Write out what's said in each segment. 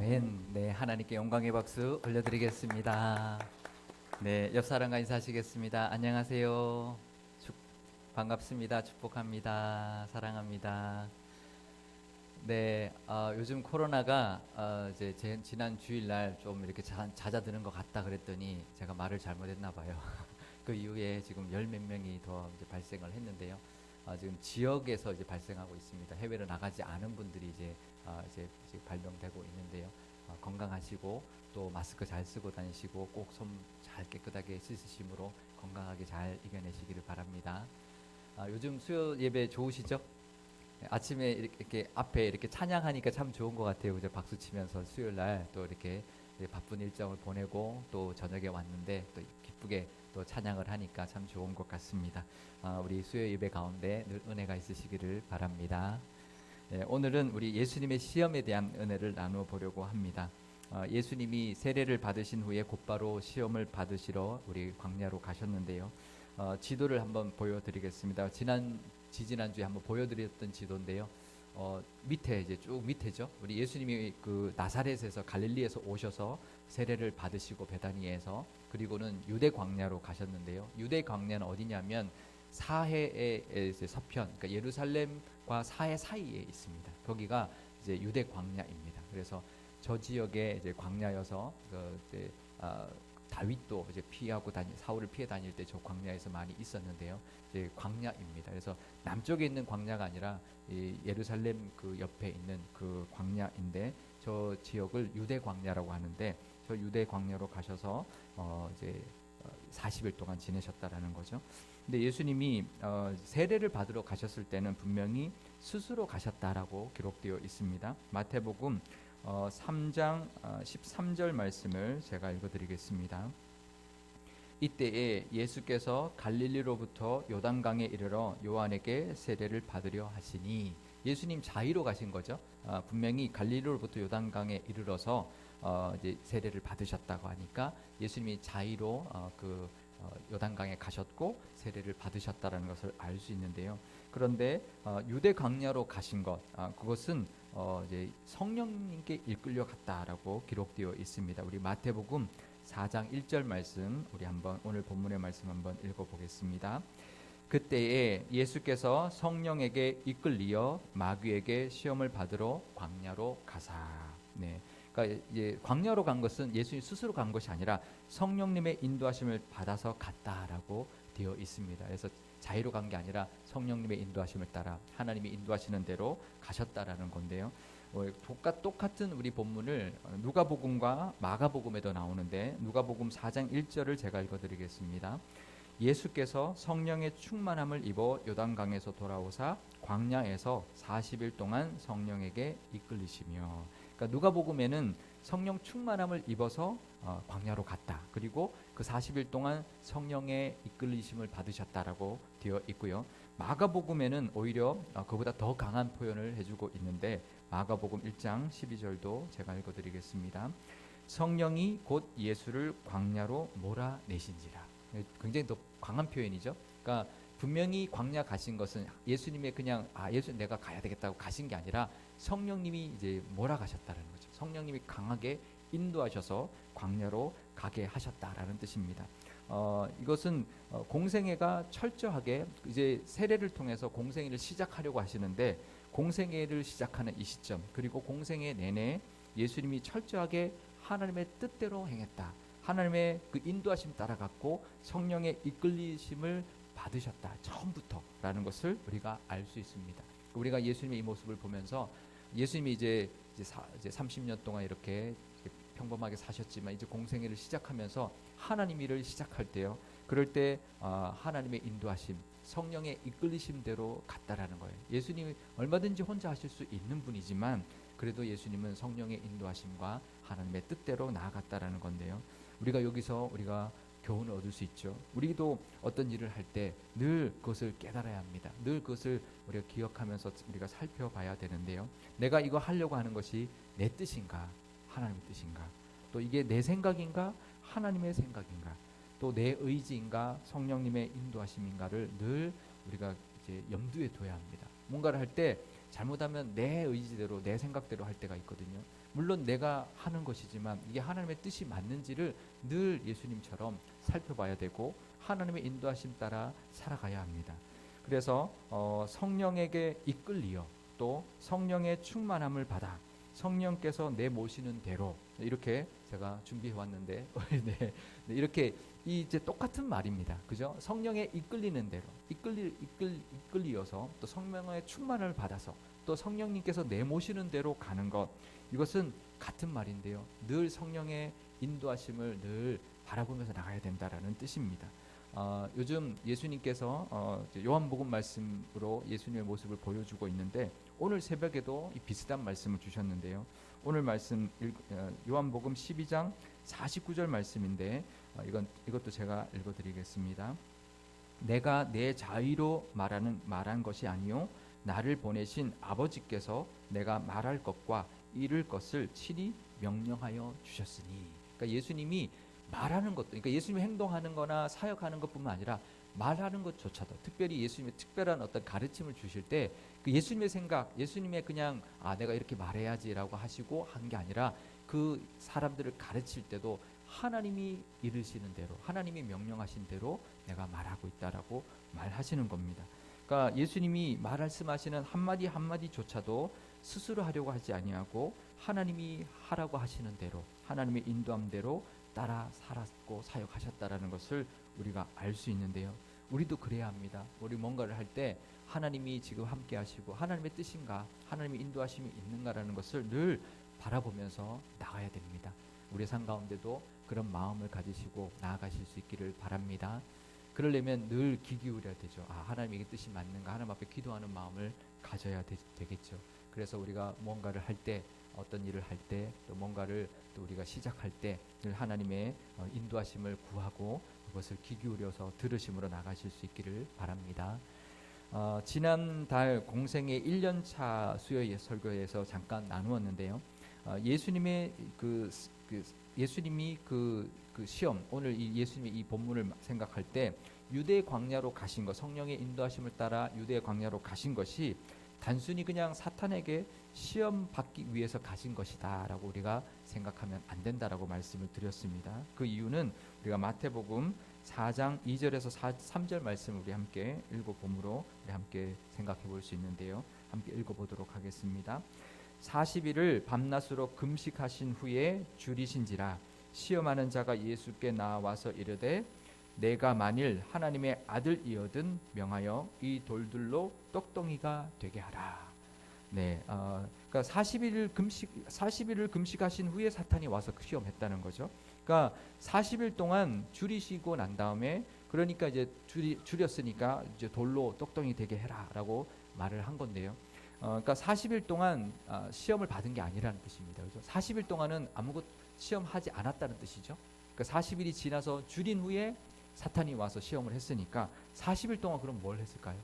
아멘. 네, 하나님께 영광의 박수 올려드리겠습니다. 네, 옆 사람과 인사하시겠습니다. 안녕하세요. 축, 반갑습니다. 축복합니다. 사랑합니다. 네, 어, 요즘 코로나가 어, 이제 제, 지난 주일날 좀 이렇게 자, 잦아드는 것 같다 그랬더니 제가 말을 잘못했나 봐요. 그 이후에 지금 열 몇 명이 더 이제 발생을 했는데요. 아, 지금 지역에서 이제 발생하고 있습니다. 해외로 나가지 않은 분들이 이제 아, 이제, 이제 발병되고 있는데요. 아, 건강하시고 또 마스크 잘 쓰고 다니시고 꼭 손 잘 깨끗하게 씻으심으로 건강하게 잘 이겨내시기를 바랍니다. 아, 요즘 수요 예배 좋으시죠? 네, 아침에 이렇게, 앞에 이렇게 찬양하니까 참 좋은 것 같아요. 그죠? 박수 치면서 수요일 날 또 이렇게 바쁜 일정을 보내고 또 저녁에 왔는데 또 기쁘게 또 찬양을 하니까 참 좋은 것 같습니다. 아, 우리 수요 예배 가운데 늘 은혜가 있으시기를 바랍니다. 네, 오늘은 우리 예수님의 시험에 대한 은혜를 나누어 보려고 합니다. 어, 예수님이 세례를 받으신 후에 곧바로 시험을 받으시러 우리 광야로 가셨는데요. 어, 지도를 한번 보여드리겠습니다. 지난 지지난 주에 한번 보여드렸던 지도인데요. 어, 밑에 이제 쭉 밑에죠. 우리 예수님이 그 나사렛에서 갈릴리에서 오셔서 세례를 받으시고 베다니에서 그리고는 유대 광야로 가셨는데요. 유대 광야는 어디냐면 사해의 서편, 그러니까 예루살렘과 사해 사이에 있습니다. 거기가 이제 유대 광야입니다. 그래서 저 지역에 이제 광야여서 그 이제 아, 다윗도 이제 피하고 다니 사울을 피해 다닐 때 저 광야에서 많이 있었는데요. 이제 광야입니다. 그래서 남쪽에 있는 광야가 아니라 이 예루살렘 그 옆에 있는 그 광야인데 저 지역을 유대 광야라고 하는데 저 유대 광야로 가셔서 어 이제 40일 동안 지내셨다라는 거죠. 근데 예수님이 어 세례를 받으러 가셨을 때는 분명히 스스로 가셨다라고 기록되어 있습니다. 마태복음 어 3장 어 13절 말씀을 제가 읽어드리겠습니다. 이때에 예수께서 갈릴리로부터 요단강에 이르러 요한에게 세례를 받으려 하시니 예수님 자의로 가신 거죠. 아, 분명히 갈릴리로부터 요단강에 이르러서 어, 이제 세례를 받으셨다고 하니까 예수님이 자의로 어, 그 어, 요단강에 가셨고 세례를 받으셨다라는 것을 알 수 있는데요. 그런데 어, 유대 광야로 가신 것 아, 그것은 어, 이제 성령님께 이끌려 갔다라고 기록되어 있습니다. 우리 마태복음 4장 1절 말씀 우리 한번 오늘 본문의 말씀 한번 읽어 보겠습니다. 그때에 예수께서 성령에게 이끌리어 마귀에게 시험을 받으러 광야로 가사. 네. 그러니까 이제 광야로 간 것은 예수님 스스로 간 것이 아니라 성령님의 인도하심을 받아서 갔다라고 되어 있습니다. 그래서 자유로 간 게 아니라 성령님의 인도하심을 따라 하나님이 인도하시는 대로 가셨다라는 건데요. 어, 똑같, 똑같은 우리 본문을 누가복음과 마가복음에도 나오는데 누가복음 4장 1절을 제가 읽어드리겠습니다. 예수께서 성령의 충만함을 입어 요단강에서 돌아오사 광야에서 40일 동안 성령에게 이끌리시며 그러니까 누가복음에는 성령 충만함을 입어서 어, 광야로 갔다. 그리고 그 40일 동안 성령의 이끌리심을 받으셨다라고 되어 있고요. 마가복음에는 오히려 어, 그보다 더 강한 표현을 해주고 있는데 마가복음 1장 12절도 제가 읽어드리겠습니다. 성령이 곧 예수를 광야로 몰아내신지라. 굉장히 더 강한 표현이죠. 그러니까 분명히 광야 가신 것은 예수님의 그냥 아 예수 내가 가야 되겠다고 가신 게 아니라 성령님이 이제 몰아가셨다는 거죠. 성령님이 강하게 인도하셔서 광야로 가게 하셨다라는 뜻입니다. 어, 이것은 어, 공생애가 철저하게 이제 세례를 통해서 공생애를 시작하려고 하시는데 공생애를 시작하는 이 시점 그리고 공생애 내내 예수님이 철저하게 하나님의 뜻대로 행했다. 하나님의 그 인도하심 따라갔고 성령의 이끌리심을 받으셨다. 처음부터라는 것을 우리가 알 수 있습니다. 우리가 예수님의 이 모습을 보면서 예수님이 이제 이제, 사, 이제 30년 동안 이렇게 평범하게 사셨지만 이제 공생애를 시작하면서 하나님 일을 시작할 때요. 그럴 때 어, 하나님의 인도하심, 성령의 이끌리심대로 갔다라는 거예요. 예수님이 얼마든지 혼자 하실 수 있는 분이지만 그래도 예수님은 성령의 인도하심과 하나님의 뜻대로 나아갔다라는 건데요. 우리가 여기서 우리가 교훈을 얻을 수 있죠. 우리도 어떤 일을 할 때 늘 그것을 깨달아야 합니다. 늘 그것을 우리가 기억하면서 우리가 살펴봐야 되는데요. 내가 이거 하려고 하는 것이 내 뜻인가? 하나님의 뜻인가? 또 이게 내 생각인가? 하나님의 생각인가? 또 내 의지인가? 성령님의 인도하심인가를 늘 우리가 이제 염두에 둬야 합니다. 뭔가를 할 때 잘못하면 내 의지대로 내 생각대로 할 때가 있거든요. 물론 내가 하는 것이지만 이게 하나님의 뜻이 맞는지를 늘 예수님처럼 살펴봐야 되고 하나님의 인도하심 따라 살아가야 합니다. 그래서 어, 성령에게 이끌리어 또 성령의 충만함을 받아 성령께서 내 모시는 대로 이렇게 제가 준비해 왔는데 네, 네, 이렇게 이 이제 똑같은 말입니다. 그죠? 성령에 이끌리는 대로 이끌리 이끌 이끌리어서 또 성령의 충만을 받아서 또 성령님께서 내 모시는 대로 가는 것 이것은 같은 말인데요. 늘 성령의 인도하심을 늘 바라보면서 나가야 된다라는 뜻입니다. 어, 요즘 예수님께서 어, 요한복음 말씀으로 예수님의 모습을 보여주고 있는데 오늘 새벽에도 이 비슷한 말씀을 주셨는데요. 오늘 말씀 읽, 어, 요한복음 12장 49절 말씀인데 어, 이건 이것도 제가 읽어드리겠습니다. 내가 내 자의로 말하는 말한 것이 아니요 나를 보내신 아버지께서 내가 말할 것과 이룰 것을 친히 명령하여 주셨으니. 그러니까 예수님이 말하는 것도, 그러니까 예수님이 행동하는 거나 사역하는 것뿐만 아니라 말하는 것조차도 특별히 예수님의 특별한 어떤 가르침을 주실 때 그 예수님의 생각, 예수님의 그냥 아 내가 이렇게 말해야지라고 하시고 한 게 아니라 그 사람들을 가르칠 때도 하나님이 이르시는 대로 하나님이 명령하신 대로 내가 말하고 있다라고 말하시는 겁니다. 그러니까 예수님이 말씀하시는 한마디 한마디조차도 스스로 하려고 하지 아니하고 하나님이 하라고 하시는 대로 하나님의 인도함대로 따라 살았고 사역하셨다라는 것을 우리가 알 수 있는데요. 우리도 그래야 합니다. 우리 뭔가를 할 때 하나님이 지금 함께 하시고 하나님의 뜻인가 하나님의 인도하심이 있는가라는 것을 늘 바라보면서 나가야 됩니다. 우리 삶 가운데도 그런 마음을 가지시고 나아가실 수 있기를 바랍니다. 그러려면 늘 귀 기울여야 되죠. 아, 하나님의 뜻이 맞는가? 하나님 앞에 기도하는 마음을 가져야 되, 겠죠 그래서 우리가 뭔가를 할 때, 어떤 일을 할 때, 또 뭔가를 또 우리가 시작할 때 늘 하나님의 어, 인도하심을 구하고 그것을 귀 기울여서 들으심으로 나가실 수 있기를 바랍니다. 어, 지난달 공생의 1년차 수요 설교에서 잠깐 나누었는데요. 어, 예수님의 그, 그 예수님이 그, 그 시험 오늘 이 예수님의 이 본문을 생각할 때 유대 광야로 가신 것 성령의 인도하심을 따라 유대 광야로 가신 것이 단순히 그냥 사탄에게 시험 받기 위해서 가신 것이다라고 우리가 생각하면 안 된다라고 말씀을 드렸습니다. 그 이유는 우리가 마태복음 4장 2절에서 4, 3절 말씀을 우리 함께 읽어봄으로 우리 함께 생각해 볼 수 있는데요. 함께 읽어보도록 하겠습니다. 40일을 밤낮으로 금식하신 후에 줄이신지라 시험하는 자가 예수께 나와서 이르되 내가 만일 하나님의 아들이어든 명하여 이 돌들로 떡덩이가 되게 하라. 네, 어, 그러니까 40일을 금식 40일을 금식하신 후에 사탄이 와서 그 시험했다는 거죠. 그러니까 40일 동안 줄이시고 난 다음에 그러니까 이제 줄이 줄였으니까 이제 돌로 떡덩이 되게 해라라고 말을 한 건데요. 어, 그러니까 40일 동안 어, 시험을 받은 게 아니라는 뜻입니다. 그죠? 40일 동안은 아무것 시험하지 않았다는 뜻이죠. 그러니까 40일이 지나서 줄인 후에 사탄이 와서 시험을 했으니까 40일 동안 그럼 뭘 했을까요?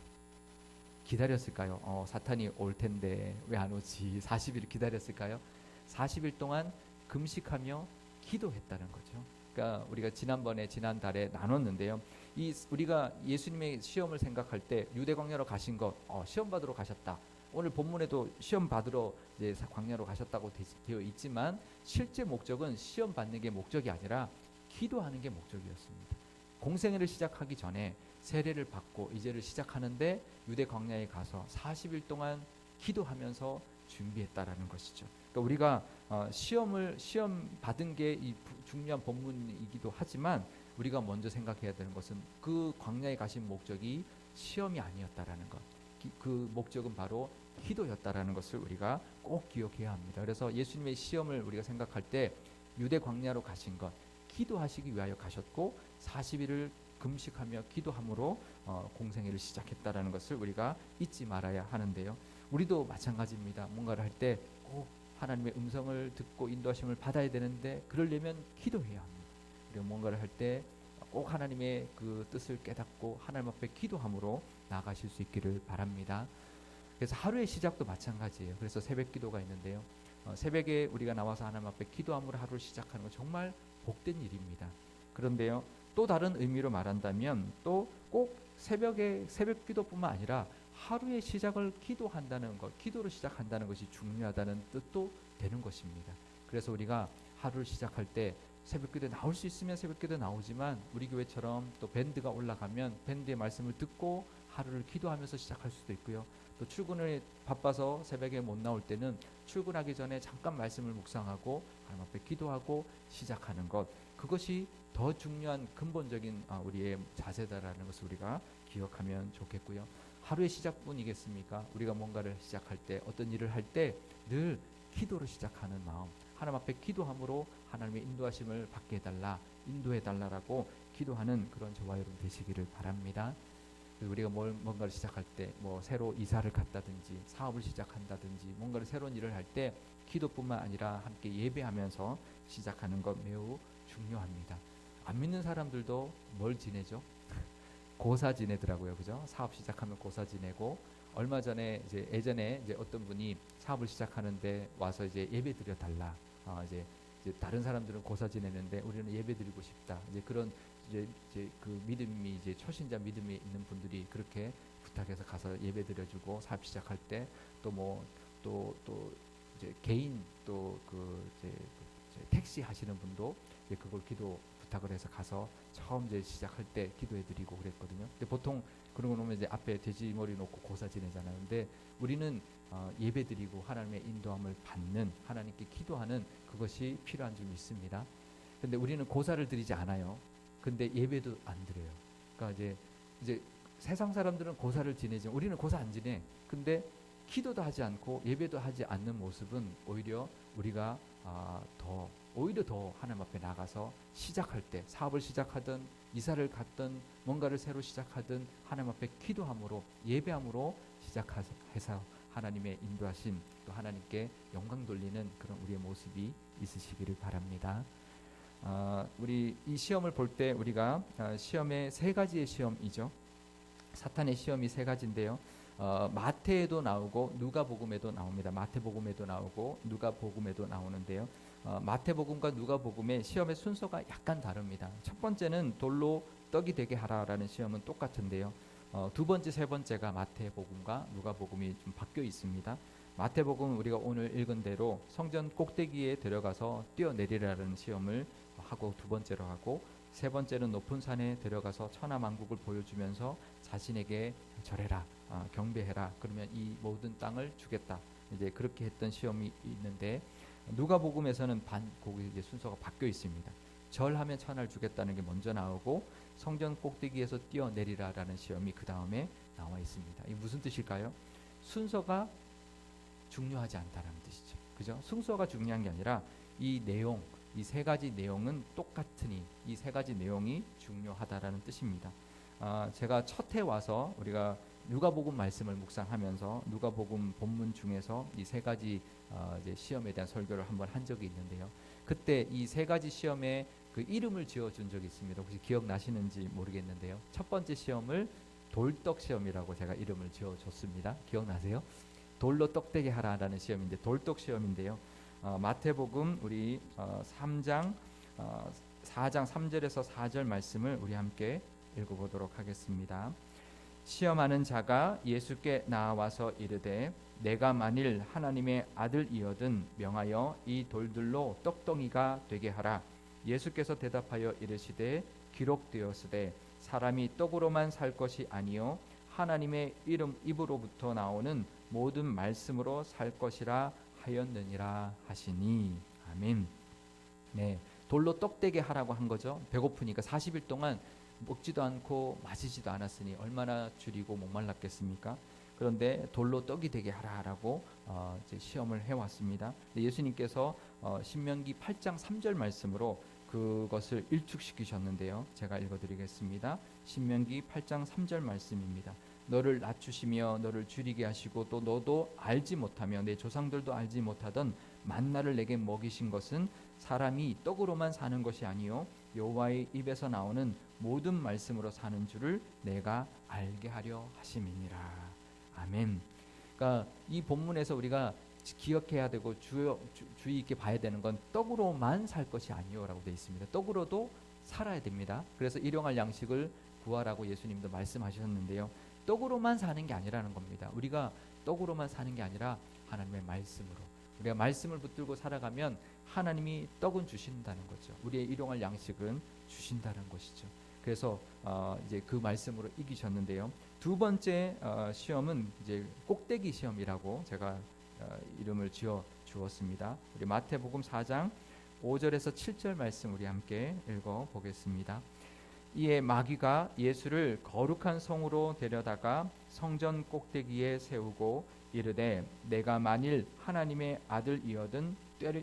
기다렸을까요? 어, 사탄이 올 텐데 왜 안 오지? 40일 기다렸을까요? 40일 동안 금식하며 기도했다는 거죠. 그러니까 우리가 지난번에 지난달에 나눴는데요. 이 우리가 예수님의 시험을 생각할 때 유대 광야로 가신 것, 어, 시험 받으러 가셨다. 오늘 본문에도 시험 받으러 이제 광야로 가셨다고 되어 있지만 실제 목적은 시험 받는 게 목적이 아니라 기도하는 게 목적이었습니다. 공생애를 시작하기 전에 세례를 받고 이제를 시작하는데 유대 광야에 가서 40일 동안 기도하면서 준비했다라는 것이죠. 그러니까 우리가 어, 시험을 시험 받은 게 이 중요한 본문이기도 하지만 우리가 먼저 생각해야 되는 것은 그 광야에 가신 목적이 시험이 아니었다라는 것. 그 목적은 바로 기도였다라는 것을 우리가 꼭 기억해야 합니다. 그래서 예수님의 시험을 우리가 생각할 때 유대 광야로 가신 것, 기도하시기 위하여 가셨고 40일을 금식하며 기도함으로 어, 공생애를 시작했다라는 것을 우리가 잊지 말아야 하는데요. 우리도 마찬가지입니다. 뭔가를 할 때 꼭 하나님의 음성을 듣고 인도하심을 받아야 되는데 그러려면 기도해야 합니다. 그리고 뭔가를 할 때 꼭 하나님의 그 뜻을 깨닫고 하나님 앞에 기도함으로 나가실 수 있기를 바랍니다. 그래서 하루의 시작도 마찬가지예요. 그래서 새벽 기도가 있는데요. 어, 새벽에 우리가 나와서 하나님 앞에 기도함으로 하루를 시작하는 건 정말 복된 일입니다. 그런데요, 또 다른 의미로 말한다면 또 꼭 새벽에 새벽 기도뿐만 아니라 하루의 시작을 기도한다는 것, 기도로 시작한다는 것이 중요하다는 뜻도 되는 것입니다. 그래서 우리가 하루를 시작할 때 새벽기도 나올 수 있으면 새벽기도 나오지만 우리 교회처럼 또 밴드가 올라가면 밴드의 말씀을 듣고 하루를 기도하면서 시작할 수도 있고요. 또 출근을 바빠서 새벽에 못 나올 때는 출근하기 전에 잠깐 말씀을 묵상하고 하나님 앞에 기도하고 시작하는 것 그것이 더 중요한 근본적인 아, 우리의 자세다라는 것을 우리가 기억하면 좋겠고요. 하루의 시작뿐이겠습니까? 우리가 뭔가를 시작할 때 어떤 일을 할 때 늘 기도로 시작하는 마음 하나님 앞에 기도함으로 하나님의 인도하심을 받게 해달라 인도해 달라라고 기도하는 그런 저와 여러분 되시기를 바랍니다. 우리가 뭘 뭔가를 시작할 때 뭐 새로 이사를 갔다든지 사업을 시작한다든지 뭔가를 새로운 일을 할 때 기도뿐만 아니라 함께 예배하면서 시작하는 것 매우 중요합니다. 안 믿는 사람들도 뭘 지내죠? 고사 지내더라고요, 그죠? 사업 시작하면 고사 지내고 얼마 전에 이제 예전에 이제 어떤 분이 사업을 시작하는데 와서 이제 예배 드려 달라. 어, 이제, 이제 다른 사람들은 고사 지내는데 우리는 예배 드리고 싶다. 이제 그런 이제, 이제 그 믿음이 이제 초신자 믿음이 있는 분들이 그렇게 부탁해서 가서 예배 드려주고 사업 시작할 때 또 뭐 또 또 이제 개인 또 그 이제, 그 이제 택시 하시는 분도 이제 그걸 기도 부탁을 해서 가서 처음 이제 시작할 때 기도해드리고 그랬거든요. 근데 보통 그런 거 놓으면 이제 앞에 돼지 머리 놓고 고사 지내잖아요. 근데 우리는 어, 예배드리고 하나님의 인도함을 받는 하나님께 기도하는 그것이 필요한 줄 믿습니다. 근데 우리는 고사를 드리지 않아요. 근데 예배도 안 드려요. 그러니까 이제 이제 세상 사람들은 고사를 지내지만 우리는 고사 안 지내. 근데 기도도 하지 않고 예배도 하지 않는 모습은 오히려 우리가 아, 더 오히려 더 하나님 앞에 나가서 시작할 때 사업을 시작하든 이사를 갔든 뭔가를 새로 시작하든 하나님 앞에 기도함으로 예배함으로 시작해서 하나님의 인도하심 또 하나님께 영광 돌리는 그런 우리의 모습이 있으시기를 바랍니다. 아, 우리 이 시험을 볼 때 우리가 아, 시험의 세 가지의 시험이죠. 사탄의 시험이 세 가지인데요. 어, 마태에도 나오고 누가복음에도 나옵니다. 마태복음에도 나오고 누가복음에도 나오는데요. 어, 마태복음과 누가복음의 시험의 순서가 약간 다릅니다. 첫 번째는 돌로 떡이 되게 하라라는 시험은 똑같은데요. 어, 두 번째, 세 번째가 마태복음과 누가복음이 좀 바뀌어 있습니다. 마태복음 우리가 오늘 읽은 대로 성전 꼭대기에 들어가서 뛰어내리라는 시험을 하고 두 번째로 하고 세 번째는 높은 산에 들어가서 천하만국을 보여주면서 자신에게 절해라 아, 경배해라 그러면 이 모든 땅을 주겠다 이제 그렇게 했던 시험이 있는데 누가복음에서는 반 거기 이제 순서가 바뀌어 있습니다. 절하면 천하를 주겠다는 게 먼저 나오고 성전 꼭대기에서 뛰어내리라라는 시험이 그 다음에 나와 있습니다. 이 무슨 뜻일까요? 순서가 중요하지 않다라는 뜻이죠. 그죠? 순서가 중요한 게 아니라 이 내용, 이 세 가지 내용은 똑같으니 이 세 가지 내용이 중요하다라는 뜻입니다. 아, 제가 첫 해 와서 우리가 누가복음 말씀을 묵상하면서 누가복음 본문 중에서 이 세 가지 어, 이제 시험에 대한 설교를 한번 한 적이 있는데요. 그때 이 세 가지 시험에 그 이름을 지어준 적이 있습니다. 혹시 기억나시는지 모르겠는데요. 첫 번째 시험을 돌떡 시험이라고 제가 이름을 지어줬습니다. 기억나세요? 돌로 떡되게 하라라는 시험인데 돌떡 시험인데요. 어, 마태복음 우리 어, 3장 어, 4장 3절에서 4절 말씀을 우리 함께 읽어보도록 하겠습니다. 시험하는 자가 예수께 나와서 이르되 내가 만일 하나님의 아들이어든 명하여 이 돌들로 떡덩이가 되게 하라. 예수께서 대답하여 이르시되 기록되었으되 사람이 떡으로만 살 것이 아니요 하나님의 이름 입으로부터 나오는 모든 말씀으로 살 것이라 하였느니라 하시니 아멘. 네. 돌로 떡되게 하라고 한 거죠. 배고프니까 40일 동안 먹지도 않고 마시지도 않았으니 얼마나 줄이고 목말랐겠습니까? 그런데 돌로 떡이 되게 하라라고 어, 시험을 해왔습니다. 예수님께서 어, 신명기 8장 3절 말씀으로 그것을 일축시키셨는데요. 제가 읽어드리겠습니다. 신명기 8장 3절 말씀입니다. 너를 낮추시며 너를 줄이게 하시고 또 너도 알지 못하며 내 조상들도 알지 못하던 만나를 내게 먹이신 것은 사람이 떡으로만 사는 것이 아니요 여호와의 입에서 나오는 모든 말씀으로 사는 줄을 내가 알게 하려 하심이니라. 아멘. 그러니까 이 본문에서 우리가 기억해야 되고 주, 주, 주의 있게 봐야 되는 건 떡으로만 살 것이 아니요라고 되어 있습니다. 떡으로도 살아야 됩니다. 그래서 일용할 양식을 구하라고 예수님도 말씀하셨는데요. 떡으로만 사는 게 아니라는 겁니다. 우리가 떡으로만 사는 게 아니라 하나님의 말씀으로 우리가 말씀을 붙들고 살아가면 하나님이 떡은 주신다는 거죠. 우리의 일용할 양식은 주신다는 것이죠. 그래서 어, 이제 그 말씀으로 이기셨는데요. 두 번째 어, 시험은 이제 꼭대기 시험이라고 제가 어, 이름을 지어 주었습니다. 우리 마태복음 4장 5절에서 7절 말씀 우리 함께 읽어 보겠습니다. 이에 마귀가 예수를 거룩한 성으로 데려다가 성전 꼭대기에 세우고 이르되 내가 만일 하나님의 아들이어든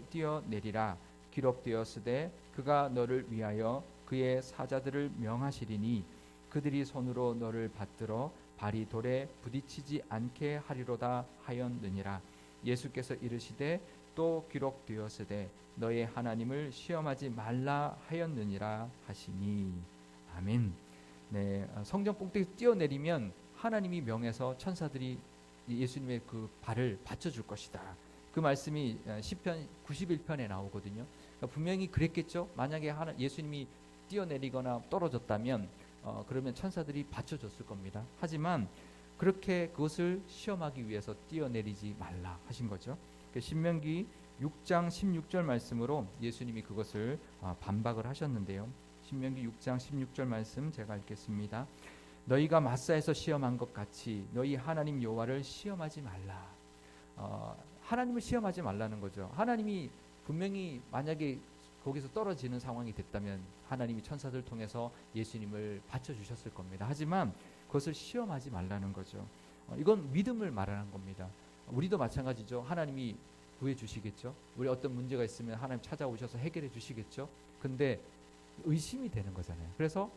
뛰어내리라. 기록되었으되 그가 너를 위하여 그의 사자들을 명하시리니 그들이 손으로 너를 받들어 발이 돌에 부딪히지 않게 하리로다 하였느니라. 예수께서 이르시되 또 기록되었으되 너의 하나님을 시험하지 말라 하였느니라 하시니 아멘. 네, 어, 성전 꼭대기 뛰어내리면 하나님이 명해서 천사들이 예수님의 그 발을 받쳐줄 것이다. 그 말씀이 어, 시편 91편에 나오거든요. 그러니까 분명히 그랬겠죠. 만약에 하나, 예수님이 뛰어내리거나 떨어졌다면 어, 그러면 천사들이 받쳐줬을 겁니다. 하지만 그렇게 그것을 시험하기 위해서 뛰어내리지 말라 하신 거죠. 그 신명기 6장 16절 말씀으로 예수님이 그것을 어, 반박을 하셨는데요. 신명기 6장 16절 말씀 제가 읽겠습니다. 너희가 마사에서 시험한 것 같이 너희 하나님 여호와를 시험하지 말라. 어, 하나님을 시험하지 말라는 거죠. 하나님이 분명히 만약에 거기서 떨어지는 상황이 됐다면 하나님이 천사들 통해서 예수님을 받쳐 주셨을 겁니다. 하지만 그것을 시험하지 말라는 거죠. 어, 이건 믿음을 말하는 겁니다. 우리도 마찬가지죠. 하나님이 구해 주시겠죠. 우리 어떤 문제가 있으면 하나님 찾아오셔서 해결해 주시겠죠. 근데 의심이 되는 거잖아요. 그래서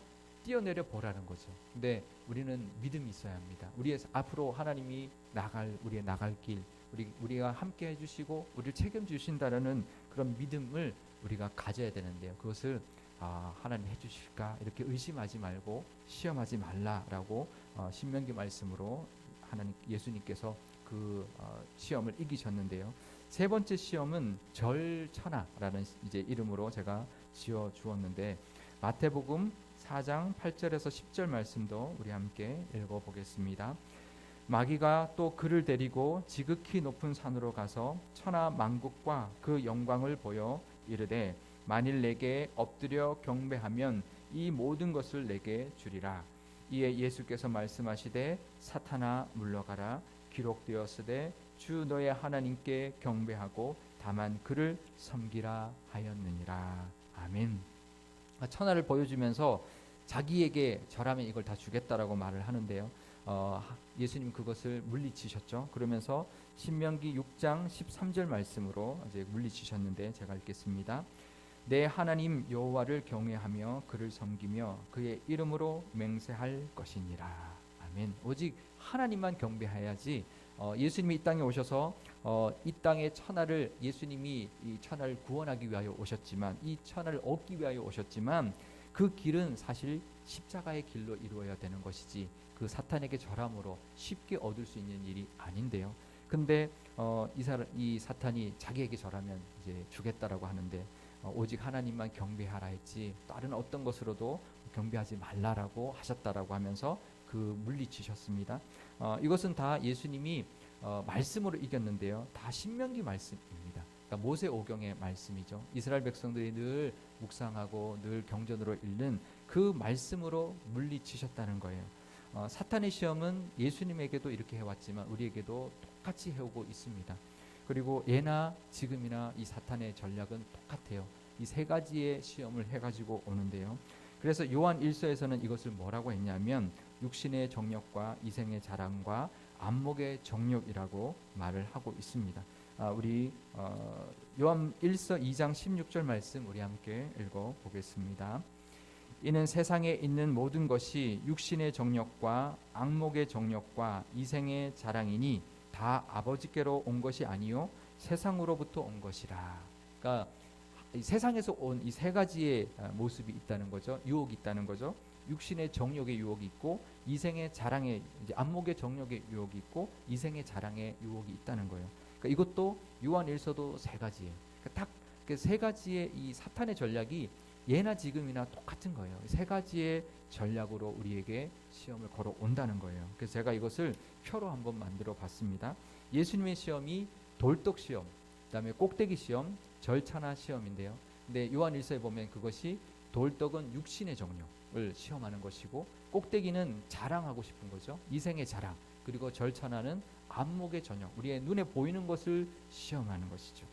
뛰어내려 보라는 거죠. 근데 우리는 믿음이 있어야 합니다. 우리의 앞으로 하나님이 나갈 우리의 나갈 길, 우리 우리가 함께 해주시고 우리를 책임주신다라는 그런 믿음을 우리가 가져야 되는데요. 그것을 아, 하나님 해주실까 이렇게 의심하지 말고 시험하지 말라라고 어, 신명기 말씀으로 하나님 예수님께서 그 어, 시험을 이기셨는데요. 세 번째 시험은 절천하라는 이제 이름으로 제가 지어 주었는데 마태복음 4장 8절에서 10절 말씀도 우리 함께 읽어 보겠습니다. 마귀가 또 그를 데리고 지극히 높은 산으로 가서 천하 만국과 그 영광을 보여 이르되 만일 내게 엎드려 경배하면 이 모든 것을 내게 주리라. 이에 예수께서 말씀하시되 사탄아 물러가라 기록되었으되 주 너의 하나님께 경배하고 다만 그를 섬기라 하였느니라. 아멘. 천하를 보여주면서 자기에게 절하면 이걸 다 주겠다라고 말을 하는데요. 어, 예수님 그것을 물리치셨죠. 그러면서 신명기 6장 13절 말씀으로 이제 물리치셨는데 제가 읽겠습니다. 내 하나님 여호와를 경외하며 그를 섬기며 그의 이름으로 맹세할 것이니라. 아멘. 오직 하나님만 경배해야지 어, 예수님이 이 땅에 오셔서 어, 이 땅의 천하를 예수님이 이 천하를 구원하기 위하여 오셨지만 이 천하를 얻기 위하여 오셨지만 그 길은 사실 십자가의 길로 이루어야 되는 것이지 그 사탄에게 절함으로 쉽게 얻을 수 있는 일이 아닌데요. 근데 어, 이, 사람, 이 사탄이 자기에게 절하면 이제 주겠다라고 하는데 어, 오직 하나님만 경배하라 했지 다른 어떤 것으로도 경배하지 말라라고 하셨다라고 하면서 그 물리치셨습니다. 어, 이것은 다 예수님이 어, 말씀으로 이겼는데요. 다 신명기 말씀입니다. 그러니까 모세 오경의 말씀이죠. 이스라엘 백성들이 늘 묵상하고 늘 경전으로 읽는 그 말씀으로 물리치셨다는 거예요. 어, 사탄의 시험은 예수님에게도 이렇게 해왔지만 우리에게도 똑같이 해오고 있습니다. 그리고 예나 지금이나 이 사탄의 전략은 똑같아요. 이 세 가지의 시험을 해가지고 오는데요. 그래서 요한 1서에서는 이것을 뭐라고 했냐면 육신의 정력과 이생의 자랑과 안목의 정력이라고 말을 하고 있습니다. 아, 우리 어, 요한 1서 2장 16절 말씀 우리 함께 읽어 보겠습니다. 이는 세상에 있는 모든 것이 육신의 정력과 악목의 정력과 이생의 자랑이니 다 아버지께로 온 것이 아니요 세상으로부터 온 것이라. 그러니까 세상에서 온 이 세 가지의 아, 모습이 있다는 거죠. 유혹이 있다는 거죠. 육신의 정욕의 유혹이 있고 이생의 자랑의 이제 안목의 정욕의 유혹이 있고 이생의 자랑의 유혹이 있다는 거예요. 그러니까 이것도 요한 일서도 세 가지예요. 그러니까 딱세 그 가지의 이 사탄의 전략이 예나 지금이나 똑같은 거예요. 세 가지의 전략으로 우리에게 시험을 걸어 온다는 거예요. 그래서 제가 이것을 표로 한번 만들어 봤습니다. 예수님의 시험이 돌독 시험, 그다음에 꼭대기 시험, 절차나 시험인데요. 근데 요한 1서에 보면 그것이 돌떡은 육신의 정욕 을 시험하는 것이고 꼭대기는 자랑하고 싶은 거죠. 이생의 자랑. 그리고 절차나는 안목의 전형, 우리의 눈에 보이는 것을 시험하는 것이죠.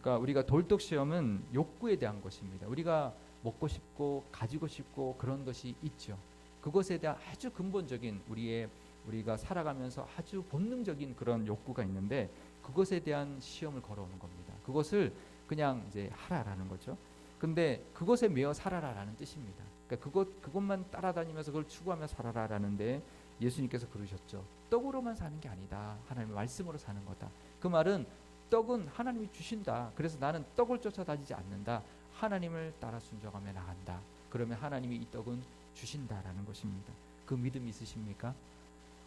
그러니까 우리가 돌떡 시험은 욕구에 대한 것입니다. 우리가 먹고 싶고 가지고 싶고 그런 것이 있죠. 그것에 대한 아주 근본적인 우리의 우리가 살아가면서 아주 본능적인 그런 욕구가 있는데 그것에 대한 시험을 걸어오는 겁니다. 그것을 그냥 이제 하라라는 거죠. 근데 그것에 매어 살아라라는 뜻입니다. 그러니까 그것 그것만 따라다니면서 그걸 추구하며 살아라라는데 예수님께서 그러셨죠. 떡으로만 사는 게 아니다. 하나님의 말씀으로 사는 거다. 그 말은 떡은 하나님이 주신다. 그래서 나는 떡을 쫓아다니지 않는다. 하나님을 따라 순종하며 나간다. 그러면 하나님이 이 떡은 주신다라는 것입니다. 그 믿음 있으십니까?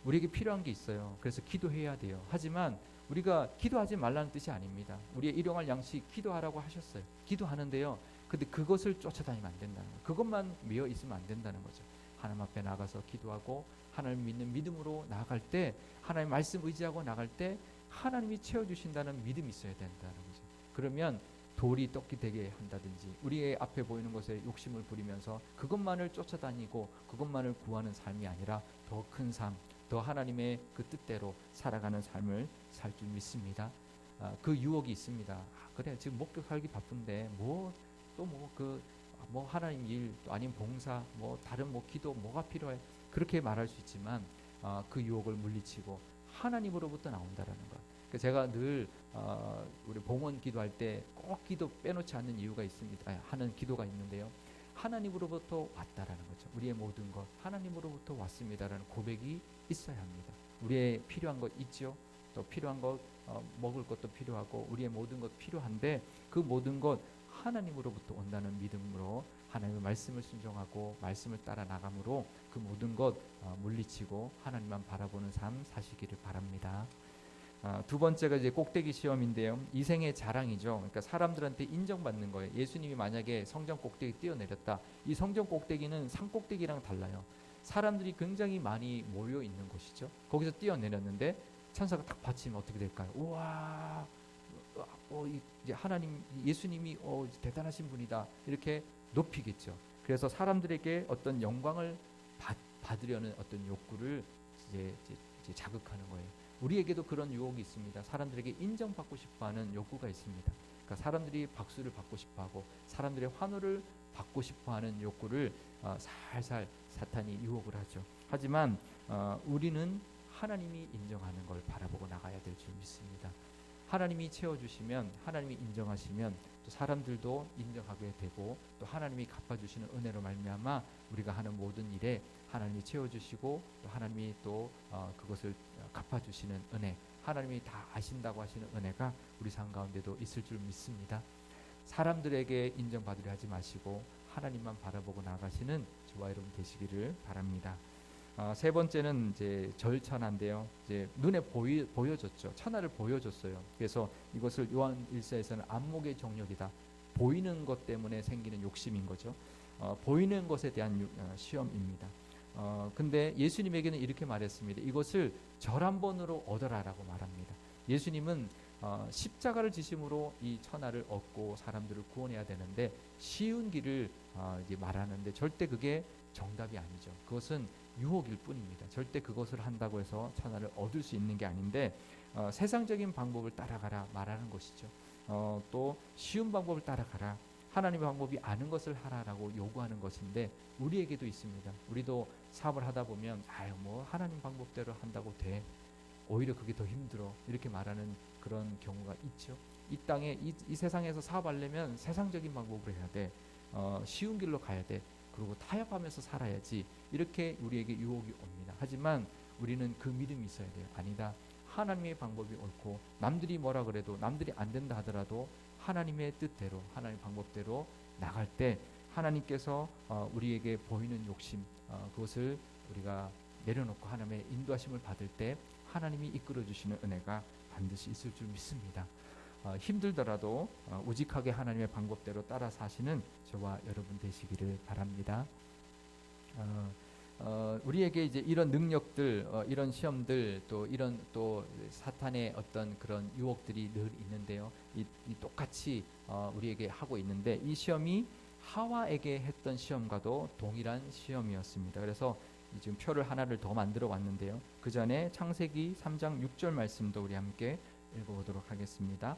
우리에게 필요한 게 있어요. 그래서 기도해야 돼요. 하지만 우리가 기도하지 말라는 뜻이 아닙니다. 우리의 일용할 양식 기도하라고 하셨어요. 기도하는데요. 근데 그것을 쫓아다니면 안 된다는 거예요. 그것만 미어 있으면 안 된다는 거죠. 하나님 앞에 나가서 기도하고 하나님 믿는 믿음으로 나아갈 때 하나님 말씀 의지하고 나갈 때 하나님이 채워 주신다는 믿음이 있어야 된다는 거죠. 그러면 돌이 떡이 되게 한다든지 우리의 앞에 보이는 것에 욕심을 부리면서 그것만을 쫓아다니고 그것만을 구하는 삶이 아니라 더 큰 삶, 더 하나님의 그 뜻대로 살아가는 삶을 살 줄 믿습니다. 아, 그 유혹이 있습니다. 아, 그래 지금 목표 살기 바쁜데 뭐 또뭐그 뭐 하나님 일또 아니면 봉사 뭐 다른 뭐 기도 뭐가 필요해 그렇게 말할 수 있지만 아, 그 유혹을 물리치고 하나님으로부터 나온다라는 것. 그 제가 늘 어, 우리 봉헌 기도할 때 꼭 기도 빼놓지 않는 이유가 있습니다. 아, 하는 기도가 있는데요. 하나님으로부터 왔다라는 거죠. 우리의 모든 것 하나님으로부터 왔습니다라는 고백이 있어야 합니다. 우리의 필요한 것 있죠. 또 필요한 것 어, 먹을 것도 필요하고 우리의 모든 것 필요한데 그 모든 것 하나님으로부터 온다는 믿음으로 하나님의 말씀을 순종하고 말씀을 따라 나감으로 그 모든 것 어, 물리치고 하나님만 바라보는 삶 사시기를 바랍니다. 아, 두 번째가 이제 꼭대기 시험인데요. 이생의 자랑이죠. 그러니까 사람들한테 인정받는 거예요. 예수님이 만약에 성전 꼭대기 뛰어내렸다. 이 성전 꼭대기는 산 꼭대기랑 달라요. 사람들이 굉장히 많이 모여 있는 곳이죠. 거기서 뛰어내렸는데 천사가 딱 받치면 어떻게 될까요? 우와, 어, 이- 이제 하나님, 예수님이 어, 대단하신 분이다 이렇게 높이겠죠. 그래서 사람들에게 어떤 영광을 받, 받으려는 어떤 욕구를 이제, 이제, 이제 자극하는 거예요. 우리에게도 그런 유혹이 있습니다. 사람들에게 인정받고 싶어하는 욕구가 있습니다. 그러니까 사람들이 박수를 받고 싶어하고 사람들의 환호를 받고 싶어하는 욕구를 어, 살살 사탄이 유혹을 하죠. 하지만 어, 우리는 하나님이 인정하는 걸 바라보고 나가야 될 줄 믿습니다. 하나님이 채워주시면 하나님이 인정하시면 또 사람들도 인정하게 되고 또 하나님이 갚아주시는 은혜로 말미암아 우리가 하는 모든 일에 하나님이 채워주시고 또 하나님이 또 어, 그것을 갚아주시는 은혜 하나님이 다 아신다고 하시는 은혜가 우리 삶 가운데도 있을 줄 믿습니다. 사람들에게 인정받으려 하지 마시고 하나님만 바라보고 나가시는 저와 여러분 되시기를 바랍니다. 아, 세 번째는 이제 절천한데요. 이제 눈에 보이, 보여졌죠. 천하를 보여줬어요. 그래서 이것을 요한 일서에서는 안목의 정력이다. 보이는 것 때문에 생기는 욕심인 거죠. 어, 보이는 것에 대한 유- 어, 시험입니다. 어, 근데 예수님에게는 이렇게 말했습니다. 이것을 절 한 번으로 얻어라라고 말합니다. 예수님은 어, 십자가를 지심으로 이 천하를 얻고 사람들을 구원해야 되는데 쉬운 길을 어, 이제 말하는데 절대 그게 정답이 아니죠. 그것은 유혹일 뿐입니다. 절대 그것을 한다고 해서 천하를 얻을 수 있는 게 아닌데 어, 세상적인 방법을 따라가라 말하는 것이죠. 어, 또 쉬운 방법을 따라가라. 하나님의 방법이 아는 것을 하라라고 요구하는 것인데 우리에게도 있습니다. 우리도 사업을 하다 보면 아유 뭐 하나님 방법대로 한다고 돼. 오히려 그게 더 힘들어. 이렇게 말하는 그런 경우가 있죠. 이 땅에 이, 이 세상에서 사업하려면 세상적인 방법으로 해야 돼. 어, 쉬운 길로 가야 돼. 그리고 타협하면서 살아야지. 이렇게 우리에게 유혹이 옵니다. 하지만 우리는 그 믿음이 있어야 돼요. 아니다. 하나님의 방법이 옳고 남들이 뭐라 그래도 남들이 안 된다 하더라도 하나님의 뜻대로 하나님의 방법대로 나갈 때 하나님께서 어, 우리에게 보이는 욕심 어, 그것을 우리가 내려놓고 하나님의 인도하심을 받을 때 하나님이 이끌어 주시는 은혜가 반드시 있을 줄 믿습니다. 어, 힘들더라도 어, 우직하게 하나님의 방법대로 따라 사시는 저와 여러분 되시기를 바랍니다. 어, 어, 우리에게 이제 이런 능력들, 어, 이런 시험들, 또 이런 또 사탄의 어떤 그런 유혹들이 늘 있는데요. 이, 이 똑같이 어, 우리에게 하고 있는데 이 시험이 하와에게 했던 시험과도 동일한 시험이었습니다. 그래서 이 지금 표를 하나를 더 만들어 왔는데요. 그 전에 창세기 3장 6절 말씀도 우리 함께 읽어보도록 하겠습니다.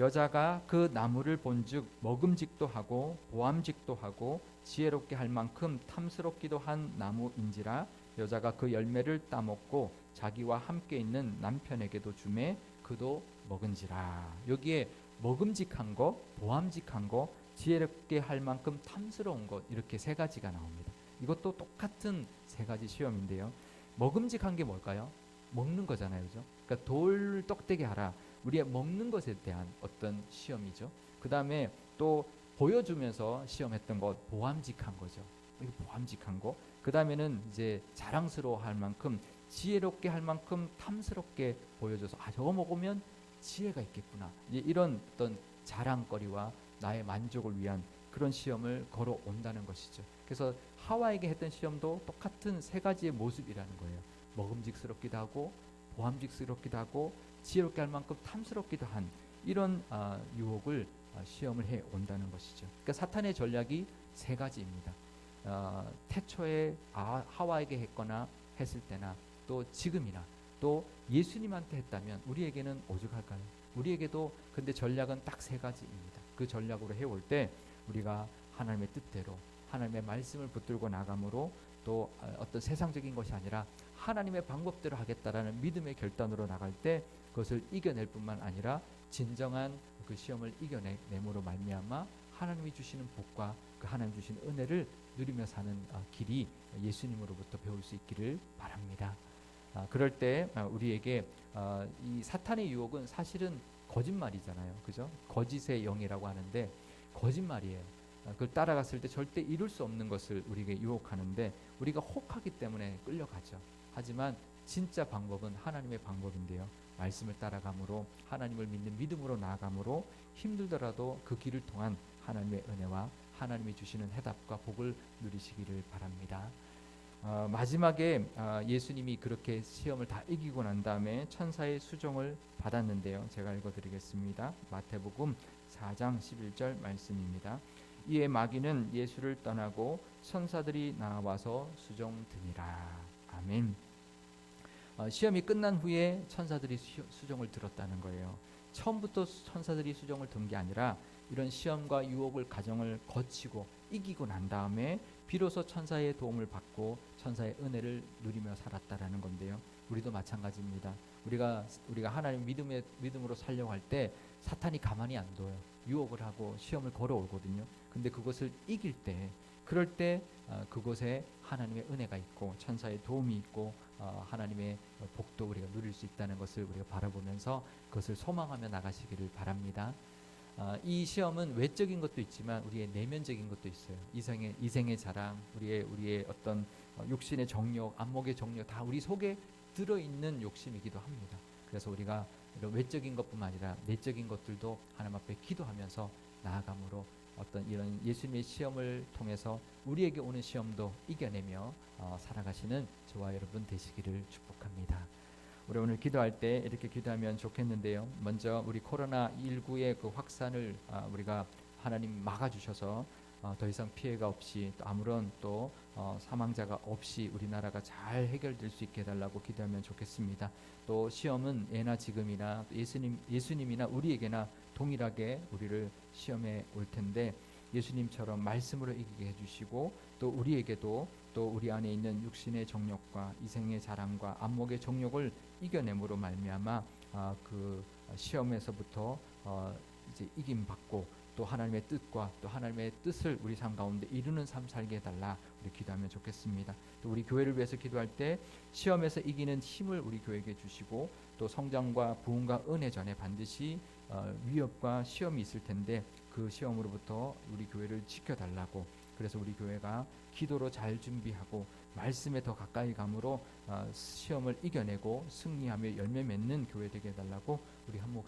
여자가 그 나무를 본즉 먹음직도 하고 보암직도 하고 지혜롭게 할 만큼 탐스럽기도 한 나무인지라 여자가 그 열매를 따먹고 자기와 함께 있는 남편에게도 주매 그도 먹은지라 여기에 먹음직한 거 보암직한 거 지혜롭게 할 만큼 탐스러운 것 이렇게 세 가지가 나옵니다. 이것도 똑같은 세 가지 시험인데요. 먹음직한 게 뭘까요? 먹는 거잖아요, 그죠? 그러니까 돌 떡되게 하라. 우리의 먹는 것에 대한 어떤 시험이죠. 그 다음에 또 보여주면서 시험했던 것 보암직한 거죠. 이거 보암직한 거. 그 다음에는 이제 자랑스러워할 만큼 지혜롭게 할 만큼 탐스럽게 보여줘서 아 저거 먹으면 지혜가 있겠구나. 이런 어떤 자랑거리와 나의 만족을 위한 그런 시험을 걸어 온다는 것이죠. 그래서 하와에게 했던 시험도 똑같은 세 가지의 모습이라는 거예요. 먹음직스럽기도 하고 보암직스럽기도 하고 지혜롭게 할 만큼 탐스럽기도 한 이런 아, 유혹을 아, 시험을 해 온다는 것이죠. 그러니까 사탄의 전략이 세 가지입니다. 아, 태초에 아, 하와에게 했거나 했을 때나 또 지금이나 또 예수님한테 했다면 우리에게는 오죽할까요? 우리에게도 근데 전략은 딱 세 가지입니다. 그 전략으로 해올 때 우리가 하나님의 뜻대로 하나님의 말씀을 붙들고 나감으로 또 아, 어떤 세상적인 것이 아니라 하나님의 방법대로 하겠다라는 믿음의 결단으로 나갈 때 그것을 이겨낼 뿐만 아니라 진정한 그 시험을 이겨내므로 말미암아 하나님이 주시는 복과 그 하나님 주시는 은혜를 누리며 사는 아, 길이 예수님으로부터 배울 수 있기를 바랍니다. 아, 그럴 때 아, 우리에게 아, 이 사탄의 유혹은 사실은 거짓말이잖아요, 그죠? 거짓의 영이라고 하는데 거짓말이에요. 아, 그걸 따라갔을 때 절대 이룰 수 없는 것을 우리에게 유혹하는데 우리가 혹하기 때문에 끌려가죠. 하지만 진짜 방법은 하나님의 방법인데요. 말씀을 따라감으로 하나님을 믿는 믿음으로 나아감으로 힘들더라도 그 길을 통한 하나님의 은혜와 하나님이 주시는 해답과 복을 누리시기를 바랍니다. 어, 마지막에 어, 예수님이 그렇게 시험을 다 이기고 난 다음에 천사의 수종을 받았는데요. 제가 읽어드리겠습니다. 마태복음 4장 11절 말씀입니다. 이에 마귀는 예수를 떠나고 천사들이 나와서 수종드니라. 아멘. 어, 시험이 끝난 후에 천사들이 수, 수종을 들었다는 거예요. 처음부터 천사들이 수종을 든 게 아니라 이런 시험과 유혹을 가정을 거치고 이기고 난 다음에 비로소 천사의 도움을 받고 천사의 은혜를 누리며 살았다라는 건데요. 우리도 마찬가지입니다. 우리가 우리가 하나님 믿음의 믿음으로 살려고 할 때 사탄이 가만히 안 둬요. 유혹을 하고 시험을 걸어오거든요. 근데 그것을 이길 때 그럴 때 어, 그곳에 하나님의 은혜가 있고 천사의 도움이 있고 어, 하나님의 복도 우리가 누릴 수 있다는 것을 우리가 바라보면서 그것을 소망하며 나가시기를 바랍니다. 어, 이 시험은 외적인 것도 있지만 우리의 내면적인 것도 있어요. 이생의 이생의 자랑, 우리의 우리의 어떤 어, 육신의 정욕, 안목의 정욕 다 우리 속에 들어 있는 욕심이기도 합니다. 그래서 우리가 이런 외적인 것뿐만 아니라 내적인 것들도 하나님 앞에 기도하면서 나아감으로 어떤 이런 예수님의 시험을 통해서 우리에게 오는 시험도 이겨내며 어, 살아가시는 저와 여러분 되시기를 축복합니다. 우리 오늘 기도할 때 이렇게 기도하면 좋겠는데요. 먼저 우리 코로나 19의 그 확산을 아, 우리가 하나님 막아주셔서 어, 더 이상 피해가 없이 또 아무런 또 어, 사망자가 없이 우리나라가 잘 해결될 수 있게 해달라고 기도하면 좋겠습니다. 또 시험은 예나 지금이나 또 예수님 예수님이나 우리에게나 동일하게 우리를 시험에 올 텐데 예수님처럼 말씀으로 이기게 해주시고 또 우리에게도 또 우리 안에 있는 육신의 정욕과 이생의 자랑과 안목의 정욕을 이겨내므로 말미암아 아, 그 시험에서부터 어, 이제 이김 받고 또 하나님의 뜻과 또 하나님의 뜻을 우리 삶 가운데 이루는 삶 살게 해달라 우리 기도하면 좋겠습니다. 또 우리 교회를 위해서 기도할 때 시험에서 이기는 힘을 우리 교회에게 주시고 또 성장과 부흥과 은혜 전에 반드시 어, 위협과 시험이 있을 텐데 그 시험으로부터 우리 교회를 지켜달라고 그래서 우리 교회가 기도로 잘 준비하고 말씀에 더 가까이 감으로 어, 시험을 이겨내고 승리하며 열매 맺는 교회 되게 해달라고 우리 한 목소리